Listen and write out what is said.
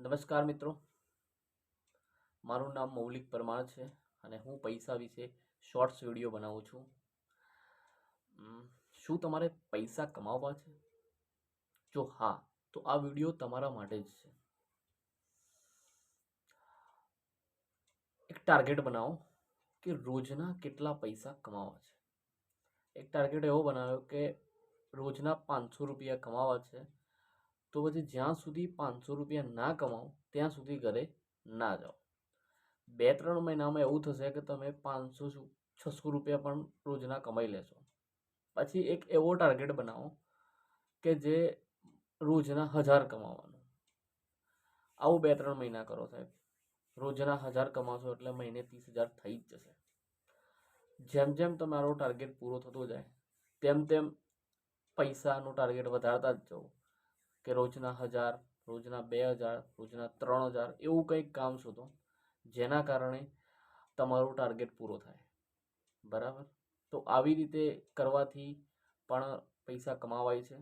નમસ્કાર મિત્રો. મારું નામ મૌલિક પરમાર છે અને હું પૈસા વિશે શોર્ટ્સ વીડિયો બનાવું છું. શું તમારે પૈસા કમાવવા છે? જો હા, તો આ વીડિયો તમારા માટે જ છે. એક ટાર્ગેટ બનાવો કે રોજના કેટલા પૈસા કમાવા છે. એક ટાર્ગેટ એવો બનાવ્યો કે રોજના પાંચસો રૂપિયા કમાવા છે તો પછી જ્યાં સુધી પાંચસો રૂપિયા ના કમાઓ ત્યાં સુધી ઘરે ના જાઓ. બે ત્રણ મહિનામાં એવું થશે કે તમે પાંચસો છસો રૂપિયા પણ રોજના કમાઈ લેશો. પછી એક એવો ટાર્ગેટ બનાવો કે જે રોજના હજાર કમાવાનો. આવું બે ત્રણ મહિના કરો સાહેબ. રોજના હજાર કમાશો એટલે મહિને ત્રીસ હજાર થઈ જ જશે. જેમ જેમ તમારો ટાર્ગેટ પૂરો થતો જાય, તેમ તેમ પૈસાનું ટાર્ગેટ વધારતા જ જવું કે રોજના હજાર, રોજના બે હજાર, રોજના ત્રણ હજાર એવું કંઈક કામ શોધો, જેના કારણે તમારું ટાર્ગેટ પૂરો થાય. બરાબર? તો આવી રીતે કરવાથી પણ પૈસા કમાવાય છે.